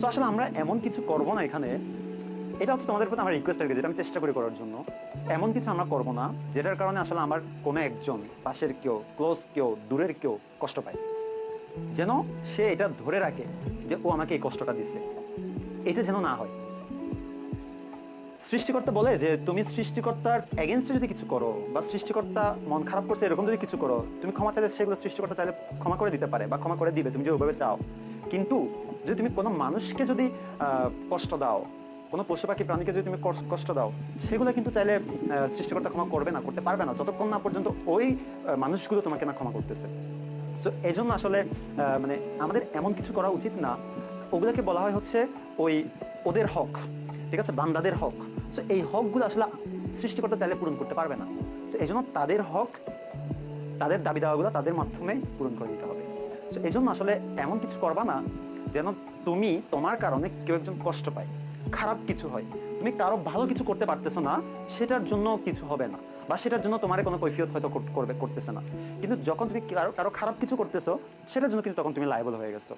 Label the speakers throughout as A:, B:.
A: So আসলে আমরা এমন কিছু করব না এখানে। এটা হচ্ছে তোমাদের প্রতি আমার রিকোয়েস্ট আর যেটা আমি চেষ্টা করি করার জন্য। এমন কিছু আমরা করব না, যেটার কারণে আসলে আমার কোনো একজন, পাশের কেউ ক্লোজ কেউ, দূরের কেউ কষ্ট পায়। যেন সে এটা ধরে রাখে যে ও আমাকে এই কষ্টটা দিছে। এটা যেন না হয়। সৃষ্টিকর্তা বলে যে তুমি সৃষ্টিকর্তার এগেনস্টে যদি কিছু করো বা সৃষ্টিকর্তা মন খারাপ করছে এরকম যদি কিছু করো, তুমি ক্ষমা চাইলে সেগুলো সৃষ্টিকর্তা চাইলে ক্ষমা করে দিতে পারে বা ক্ষমা করে দিবে, তুমি যে ওইভাবে চাও। কিন্তু যদি তুমি কোনো মানুষকে যদি কষ্ট দাও, কোনো পশু পাখি প্রাণীকে যদি তুমি কষ্ট- দাও, সেগুলো কিন্তু চাইলে সৃষ্টিকর্তা ক্ষমা করবে না, করতে পারবে না। যতক্ষণ না পর্যন্ত ওই মানুষগুলো তোমাকে না ক্ষমা করতেছে। সো এই জন্য আসলে মানে আমাদের এমন কিছু করা উচিত না। ওগুলোকে বলা হয় হচ্ছে ওই ওদের হক। ঠিক আছে? বান্দাদের হক। সো এই হকগুলো আসলে সৃষ্টিকর্তা চাইলে পূরণ করতে পারবে না। সো এই তাদের হক, তাদের দাবি দাওয়াগুলো তাদের মাধ্যমে পূরণ করে দিতে হবে। সো এই আসলে এমন কিছু করবা না যেন তুমি তোমার কারণে কেউ একজন কষ্ট পায়। খারাপ কিছু হয়। তুমি কারও ভালো কিছু করতে পারতেছো না, সেটার জন্য কিছু হবে না। বা সেটার জন্য তোমার কোনো কৈফিয়ত হয়তো করবে, করতেছে না। কিন্তু যখন তুমি কারও কারও খারাপ কিছু করতেছো, সেটার জন্য কিন্তু তখন তুমি লাইবল হয়ে গেছো।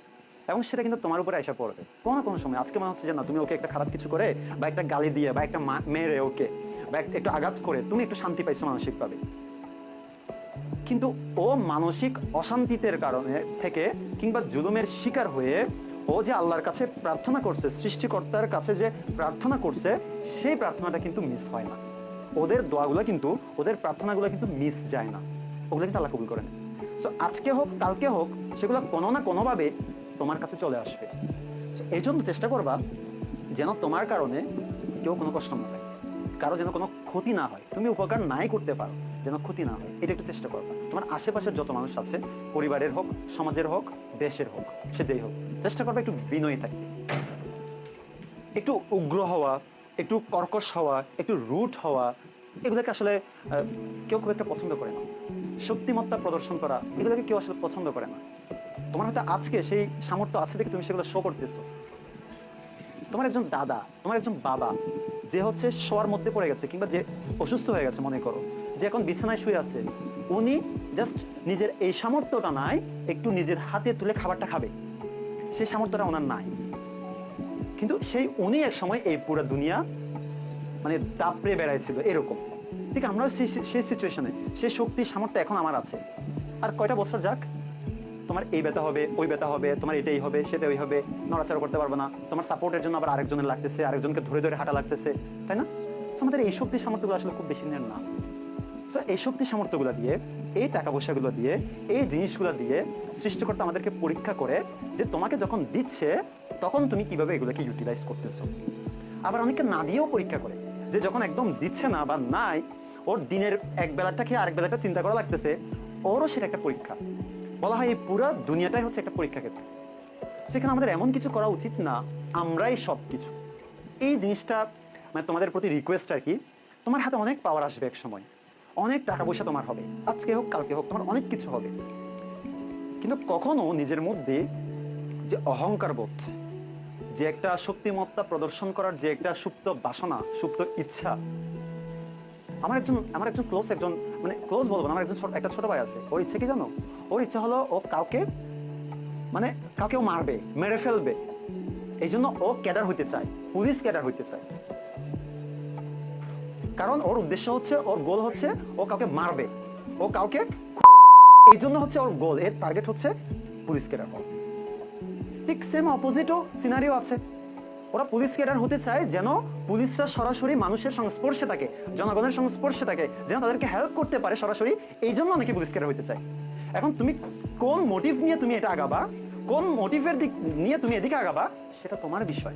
A: এবং সেটা কিন্তু তোমার উপরে এসে পড়বে। কোনো কোনো সময়। আজকে মনে হচ্ছে যে না, তুমি ওকে একটা খারাপ কিছু করে বা একটা গালি দিয়ে বা একটা মেরে ওকে বা একটু আঘাত করে তুমি একটু শান্তি পাইছো মানসিকভাবে। কিন্তু ও মানসিক অশান্তিতের কারণে থেকে কিংবা জুলুমের শিকার হয়ে ও যে আল্লাহর কাছে প্রার্থনা করছে, সৃষ্টিকর্তার কাছে যে প্রার্থনা করছে, সেই প্রার্থনাটা কিন্তু মিস হয় না। ওদের দোয়াগুলো কিন্তু, ওদের প্রার্থনাগুলো কিন্তু মিস যায় না। ওগুলো কিন্তু আল্লাহ কবুল করে নেয় সো আজকে হোক, কালকে হোক, সেগুলো কোনো না কোনোভাবে তোমার কাছে চলে আসবে। এই জন্য চেষ্টা করবা যেন তোমার কারণে কেউ কোনো কষ্ট না পায়। কারও যেন কোনো ক্ষতি না হয়। তুমি উপকার নাই করতে পারো, যেন ক্ষতি না হয়। এটা একটু চেষ্টা করবা। তোমার আশেপাশের যত মানুষ আছে, পরিবারের হোক, সমাজের হোক, দেশের হোক, সে যেই হোক, চেষ্টা করবা একটু বিনয়ী থাকতে। একটু উগ্র হওয়া, একটু কর্কশ হওয়া, একটু রুট হওয়া, এগুলোকে আসলে কেউ খুব একটা পছন্দ করে না। শক্তিমত্তা প্রদর্শন করা, এগুলোকে কেউ আসলে পছন্দ করে না। তোমার হয়তো আজকে সেই সামর্থ্য আছে দেখে তুমি সেগুলো শো করতেছো। তোমার একজন দাদা, তোমার একজন বাবা, যে হচ্ছে শোয়ার মধ্যে পড়ে গেছে কিংবা যে অসুস্থ হয়ে গেছে মনে করো, যে এখন বিছানায় শুয়ে আছে, উনি জাস্ট নিজের এই সামর্থ্যটা নাই, একটু নিজের হাতে তুলে খাবারটা খাবে। সেই সামর্থ্যটা ওনার নাই। কিন্তু সেই উনি এক সময় এই পুরো দুনিয়া মানে দাপড়ে বেড়াইছিল, এরকম। ঠিক আমরাও সেই সিচুয়েশনে সেই শক্তি, সামর্থ্য এখন আমার আছে। আর কয়টা বছর যাক তোমার এই ব্যথা হবে ওই ব্যথা হবে তোমার এটাই হবে সেটা ওই হবে নড়াচড়া করতে পারবে না। তোমার সাপোর্টের জন্য আবার আরেকজনের লাগতেছে আরেকজনকে ধরে ধরে হাঁটা লাগতেছে তাই না? So, আমাদের এই শক্তি সামর্থ্যগুলো আসলে খুব বেশি নেন না। সো এই শক্তি সামর্থ্যগুলো দিয়ে এই টাকা পয়সাগুলো দিয়ে এই জিনিসগুলো দিয়ে সৃষ্টিকর্তা আমাদেরকে পরীক্ষা করে যে তোমাকে যখন দিচ্ছে তখন তুমি কীভাবে এগুলোকে ইউটিলাইজ করতেছো। আবার অনেকে না দিয়েও পরীক্ষা করে যে যখন একদম দিচ্ছে না বা নাই ওর দিনের এক বেলাটা খেয়ে আরেক বেলাটা চিন্তা করা লাগতেছে ওরও সেটা একটা পরীক্ষা। বলা হয় এই পুরো দুনিয়াটাই হচ্ছে একটা পরীক্ষা ক্ষেত্র সেখানে আমাদের এমন কিছু করা উচিত না, আমরাই সব কিছু এই জিনিসটা মানে তোমাদের প্রতি রিকোয়েস্ট আর কি, তোমার হাতে অনেক পাওয়ার আসবে এক সময় অনেক টাকা পয়সা তোমার হবে। আজকে হোক, কালকে হোক, তোমার অনেক কিছু হবে। কিন্তু কখনো নিজের মধ্যে যে অহংকার বোধ, যে একটা শক্তিমত্তা প্রদর্শন করার যে একটা সুপ্ত বাসনা, সুপ্ত ইচ্ছা আমার একজন আমার একজন ক্লোজ একজন মানে ক্লোজ বলব আমার একজন একটা ছোট ভাই আছে। ওর ইচ্ছে কি জানো? ওর ইচ্ছা হলো ও কাউকে মানে কাউকে মারবে, মেরে ফেলবে। এই জন্য ও ক্যাডার হইতে চায়, পুলিশ ক্যাডার হইতে চায়। কারণ ওর উদ্দেশ্য হচ্ছে ওর গোল হচ্ছে ও কাউকে মারবে। ও কাউকে এই জন্য হচ্ছে ওর গোল এর টার্গেট হচ্ছে পুলিশ ক্যাডার হওয়া। ঠিক সেম অপোজিটও সিনারিও আছে। ওরা পুলিশ ক্যাডার হতে চায় যেন পুলিশরা সরাসরি মানুষের সংস্পর্শে থাকে, জনগণের সংস্পর্শে থাকে, যেন তাদেরকে হেল্প করতে পারে সরাসরি, এই জন্য অনেকে পুলিশ ক্যাডার হতে চায়। এখন তুমি কোন মোটিভ নিয়ে তুমি এটা আগাবা? কোন মোটিভের দিক নিয়ে তুমি এদিকে আগাবা? সেটা তোমার বিষয়।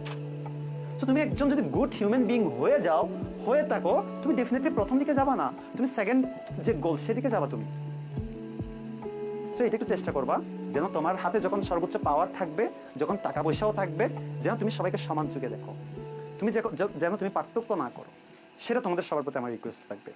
A: তো তুমি একজন যদি গুড হিউম্যান বিং হয়ে যাও, হয়ে থাকো, তুমি ডেফিনেটলি প্রথম দিকে যাবা না। তুমি সেকেন্ড যে গোল সেদিকে যাবা তুমি। সো এটা একটু চেষ্টা করবা। যেন তোমার হাতে যখন সর্বোচ্চ পাওয়ার থাকবে, যখন টাকা পয়সাও থাকবে, যেন তুমি সবাইকে সমান চোখে দেখো। তুমি যেন তুমি পার্থক্য না করো। সেটা তোমাদের সবার প্রতি আমার রিকোয়েস্ট থাকবে।